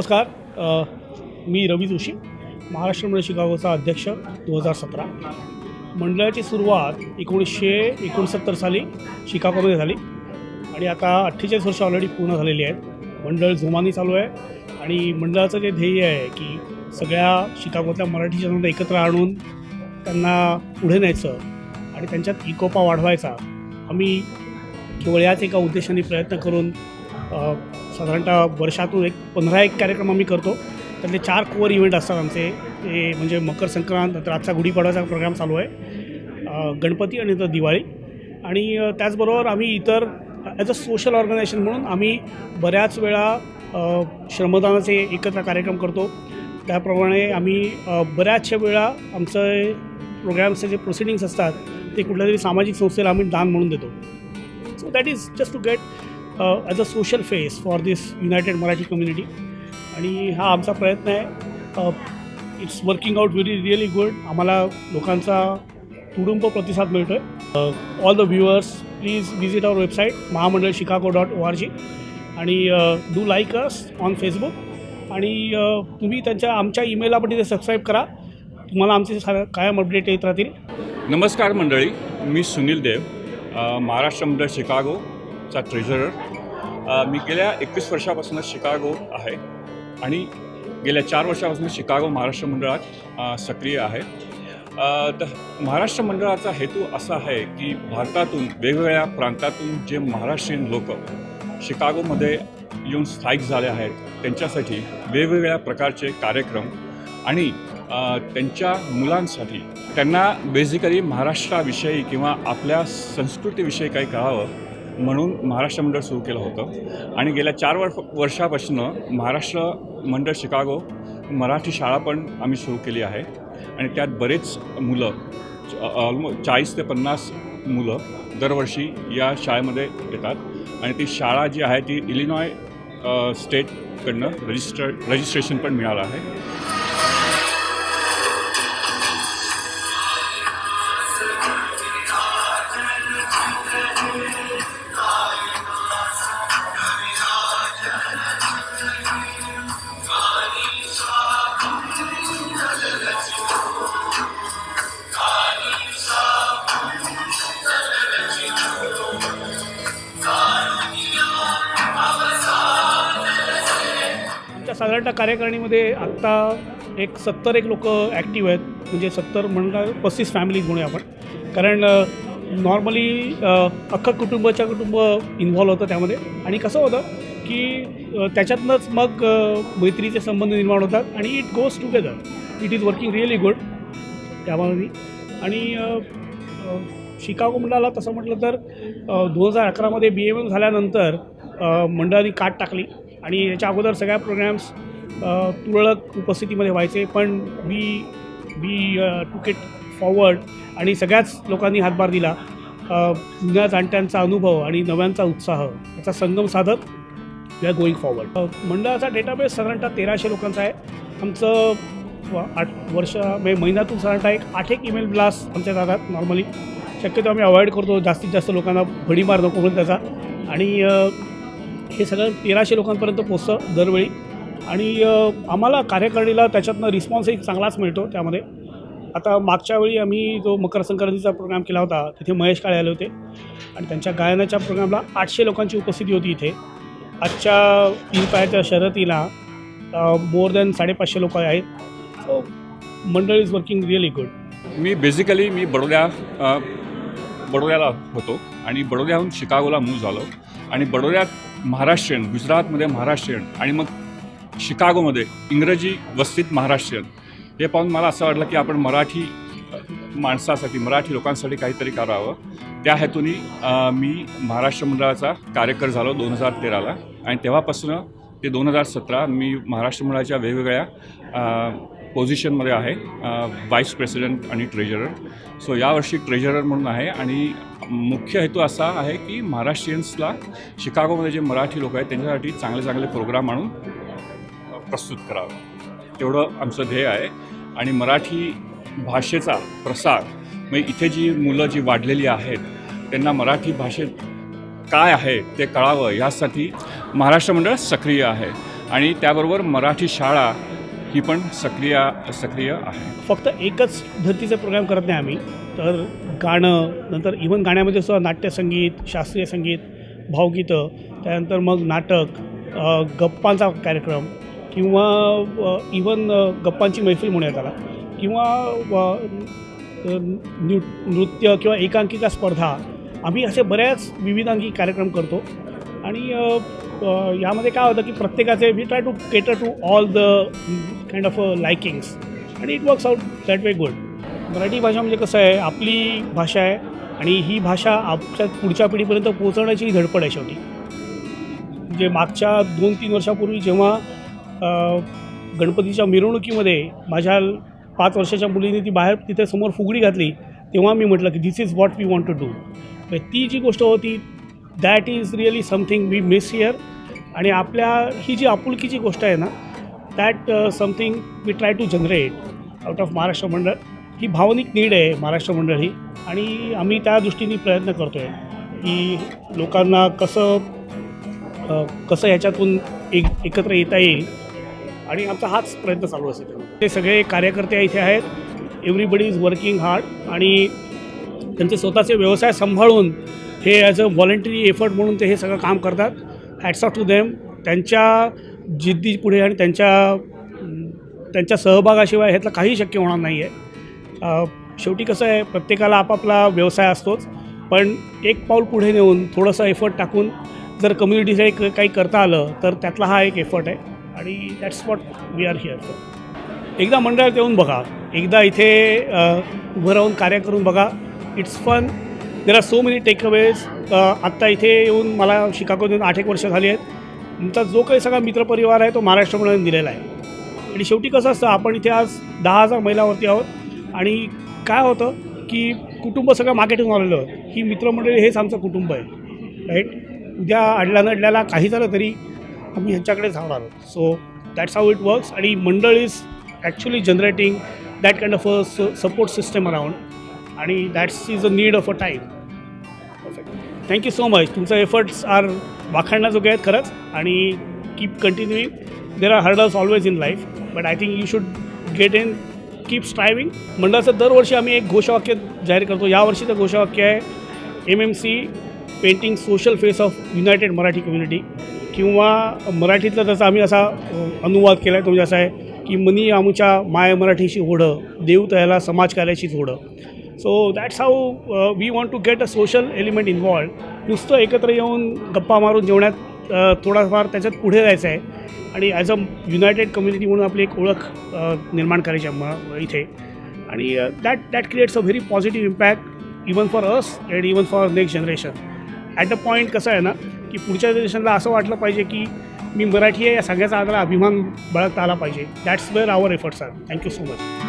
नमस्कार. अ, मी रवी जोशी महाराष्ट्र मंडळ शिकागोचा अध्यक्ष दोन हजार सतरा. मंडळाची सुरुवात एकोणीसशे एकोणसत्तर साली शिकागोमध्ये झाली. आणि आता अठ्ठेचाळीस वर्ष ऑलरेडी पूर्ण झालेली आहेत. मंडळ जोमाने चालू आहे. आणि मंडळाचं जे ध्येय आहे की सगळ्या शिकागोतल्या मराठी जनांना एकत्र आणून त्यांना पुढे न्यायचं आणि त्यांच्यात इकोपा वाढवायचा आम्ही केवळ याच एका उद्देशाने प्रयत्न करून अ, साधारणतः वर्षातून एक पंधरा एक कार्यक्रम आम्ही करतो. त्यातले चार कोअर इव्हेंट असतात आमचे. ते म्हणजे मकर संक्रांत नंतर आजचा गुढीपाडवाचा प्रोग्राम चालू आहे. गणपती आणि नंतर दिवाळी. आणि त्याचबरोबर आम्ही इतर ॲज अ सोशल ऑर्गनायझेशन म्हणून आम्ही बऱ्याच वेळा श्रमदानाचे एकत्र कार्यक्रम करतो. त्याप्रमाणे आम्ही बऱ्याचशा वेळा आमचं प्रोग्रामचे जे प्रोसिडिंग्स असतात ते कुठल्या तरी सामाजिक संस्थेला आम्ही दान म्हणून देतो. So that is just to get as a social face for this united Marathi community आणि हा आमचा प्रयत्न आहे. It's working out very really good आम्हाला लोकांचा तुडुंब प्रतिसाद मिळतो आहे all the viewers please visit our website Mahamandal Chicago dot O R G आणि do like us on Facebook आणि तुम्ही त्यांच्या आमच्या ईमेलला पण तिथे सबस्क्राईब करा. तुम्हाला आमचे कायम अपडेट येत राहतील. नमस्कार मंडळी. मी सुनील देव महाराष्ट्र मंडळ शिकागोचा ट्रेझरर मी गेल्या एकवीस वर्षापासून शिकागो आहे आणि गेल्या चार वर्षापासून शिकागो महाराष्ट्र मंडळात सक्रिय आहे. तर महाराष्ट्र मंडळाचा हेतू असा आहे की भारतातून वेगवेगळ्या प्रांतातून जे महाराष्ट्रीयन लोक शिकागोमध्ये येऊन स्थायिक झाले आहेत त्यांच्यासाठी वेगवेगळ्या प्रकारचे कार्यक्रम आणि त्यांच्या मुलांसाठी त्यांना बेसिकली महाराष्ट्राविषयी किंवा आपल्या संस्कृतीविषयी काही कळावं म्हणून महाराष्ट्र मंडळ सुरू केलं होतं. आणि गेल्या चार वर्ष वर्षापासून महाराष्ट्र मंडळ शिकागो मराठी शाळा पण आम्ही सुरू केली आहे. आणि त्यात बरेच मुलं ऑलमोस्ट चाळीस ते पन्नास मुलं दरवर्षी या शाळेमध्ये येतात. आणि ती शाळा जी आहे ती इलिनॉय स्टेटकडनं रजिस्टर रजिस्ट्रेशन पण मिळालं आहे. साधारणतः कार्यकारिणीमध्ये आत्ता एक सत्तर एक लोक ॲक्टिव्ह आहेत. म्हणजे सत्तर म्हणलं पस्तीस फॅमिलीज म्हणूया आपण. कारण नॉर्मली अख्खं कुटुंबाच्या कुटुंब इन्व्हॉल्व होतं त्यामध्ये. आणि कसं होतं की त्याच्यातनंच मग मैत्रीचे संबंध निर्माण होतात आणि it goes together it is working really good त्यामध्ये आणि शिकागो मंडळाला तसं म्हटलं तर दोन हजार अकरामध्ये बी एम एम झाल्यानंतर मंडळाने काट टाकली. आणि याच्या अगोदर सगळ्या प्रोग्रॅम्स तुरळक उपस्थितीमध्ये व्हायचे पण we we to it forward आणि सगळ्याच लोकांनी हातभार दिला. जुन्या जाणत्यांचा अनुभव आणि नव्यांचा उत्साह याचा संगम साधत वी आर गोईंग फॉरवर्ड मंडळाचा डेटाबेस साधारणतः तेराशे लोकांचा आहे. आमचं आठ वर्ष म्हणजे महिन्यातून साधारणतः एक आठ एक ईमेल ब्लास्ट आमच्या जातात नॉर्मली शक्यतो आम्ही अवॉइड करतो जास्तीत जास्त लोकांना भडीमार नको म्हणून त्याचा. आणि हे सगळं तेराशे लोकांपर्यंत पोचतं दरवेळी. आणि आम्हाला कार्यकारिणीला त्याच्यातनं रिस्पॉन्सही चांगलाच मिळतो त्यामध्ये. आता मागच्या वेळी आम्ही जो मकर संक्रांतीचा प्रोग्राम केला होता तिथे महेश काळे आले होते. आणि त्यांच्या गायनाच्या प्रोग्रामला आठशे लोकांची उपस्थिती होती इथे. आजच्या तीन पायाच्या शर्यतीला मोर दॅन साडेपाचशे लोक आहेत. So Mandal is working really good me basically मी बडोद्या बडोद्याला होतो. आणि बडोद्याहून शिकागोला मूव झालो. आणि बडोद्यात महाराष्ट्रीयन गुजरातमध्ये महाराष्ट्रीयन आणि मग शिकागोमध्ये इंग्रजी वस्तीत महाराष्ट्रीयन. हे पाहून मला असं वाटलं की आपण मराठी माणसासाठी मराठी लोकांसाठी काहीतरी करावं. त्या हेतूने मी महाराष्ट्र मंडळाचा कार्यकर झालो दोन हजार तेराला आणि तेव्हापासून ते दोन हजार सतरा मी महाराष्ट्र मंडळाच्या वेगवेगळ्या पोझिशनमध्ये आहे. व्हाईस प्रेसिडेंट आणि ट्रेजरर सो यावर्षी ट्रेजरर म्हणून आहे आणि मुख्य हेतू असा आहे की महाराष्ट्रीयन्सला शिकागोमध्ये जे मराठी लोक आहेत त्यांच्यासाठी चांगले चांगले प्रोग्राम आणून प्रस्तुत करावं. तेवढं आमचं ध्येय आहे. आणि मराठी भाषेचा प्रसार म्हणजे इथे जी मुलं जी वाढलेली आहेत त्यांना मराठी भाषेत काय आहे ते कळावं यासाठी महाराष्ट्र मंडळ सक्रिय आहे. आणि त्याबरोबर मराठी शाळा ही पण सक्रिय सक्रिय आहे. फक्त एकच धर्तीचे प्रोग्राम करत नाही आम्ही तर गाणं नंतर इव्हन गाण्यामध्ये सुद्धा नाट्यसंगीत शास्त्रीय संगीत भावगीतं त्यानंतर मग नाटक गप्पांचा कार्यक्रम किंवा इवन गप्पांची मैफिल म्हणूयात त्याला किंवा नृ नृत्य किंवा एकांकिका स्पर्धा आम्ही असे बऱ्याच विविधांगी कार्यक्रम करतो. आणि यामध्ये काय होतं की प्रत्येकाचे we try to cater to all the kind of likings आणि it works out that way good Marathi भाषा म्हणजे कसं आहे आपली भाषा आहे आणि ही भाषा आमच्या पुढच्या पिढीपर्यंत पोहोचवण्याची ही धडपड आहे शेवटी. म्हणजे मागच्या दोन तीन वर्षापूर्वी जेव्हा गणपतीच्या मिरवणुकीमध्ये माझ्या पाच वर्षाच्या मुलीने ती बाहेर तिथे समोर फुगडी घातली तेव्हा मी म्हटलं की this is what we want to do ती जी गोष्ट होती that is really something we miss here आणि आपल्या ही जी आपुलकीची गोष्ट आहे ना that something we try to generate out of Maharashtra Mandal ही भावनिक नीड आहे महाराष्ट्र मंडळ ही. आणि आम्ही त्या दृष्टीने प्रयत्न करतो आहे की लोकांना कसं कसं ह्याच्यातून एक एकत्र येता येईल. आणि आमचा हाच प्रयत्न चालू असेल ते सगळे कार्यकर्ते इथे आहेत. एव्हरीबडी इज वर्किंग हार्ड आणि त्यांचे स्वतःचे व्यवसाय सांभाळून हे ॲज अ व्हॉलेंटरी एफर्ट म्हणून ते हे सगळं काम करतात. हॅट्स ऑफ टू देम त्यांच्या जिद्दी पुढे आणि त्यांच्या त्यांच्या सहभागाशिवाय ह्यातलं काही शक्य होणार नाही आहे शेवटी कसं आहे प्रत्येकाला आपापला व्यवसाय असतोच. पण एक पाऊल पुढे नेऊन थोडंसं एफर्ट टाकून जर कम्युनिटीसाठी काही करता आलं तर त्यातला हा एक एफर्ट आहे. आणि that's what we are here for एकदा मंडळात येऊन बघा. एकदा इथे उभं राहून कार्य करून बघा. It's fun there are so many takeaways आत्ता इथे येऊन मला शिकागोत येऊन आठ एक वर्ष झाली आहेत. तुमचा जो काही सगळा मित्रपरिवार आहे तो महाराष्ट्र दिलेला आहे. आणि शेवटी कसं असतं आपण इथे आज दहा हजार महिलावरती आहोत. आणि काय होतं की कुटुंब सगळं मागे ठेवून आलेलं ही मित्रमंडळी हेच आमचं कुटुंब आहे. राईट उद्या अडल्या नडल्याला काही झालं तरी आम्ही ह्यांच्याकडे जाणार आहोत. So that's how it works आणि Mandal is actually generating that kind of a support system around आणि that's is a need of a time perfect thank you so much तुमचा एफर्ट्स आर वाखाणण्याजोगे आहेत खरंच. आणि keep continuing there are hurdles always in life but I think you should get in keep striving मंडळाचं दरवर्षी आम्ही एक घोषवाक्य जाहीर करतो. यावर्षीचं घोषवाक्य आहे M M C painting social face of united Marathi community किंवा मराठीतलं जसा आम्ही असा अनुवाद केला आहे तो म्हणजे असा आहे की मनी आमच्या माय मराठीशी ओढं देव तयाला समाजकार्याचीच ओढं so that's how we want to get a social element involved नुसतं एकत्र येऊन गप्पा मारून जेवण्यात थोडाफार त्याच्यात पुढे जायचं आहे. आणि ॲज अ युनायटेड कम्युनिटी म्हणून आपली एक ओळख निर्माण करायची मग इथे. आणि that that creates a very positive impact even for us and even for next generation at a point कसं आहे ना की पुढच्या जनरेशनला असं वाटलं पाहिजे की मी मराठी आहे या सगळ्याचा आम्हाला अभिमान बाळगता आला पाहिजे. That's where our efforts are thank you so much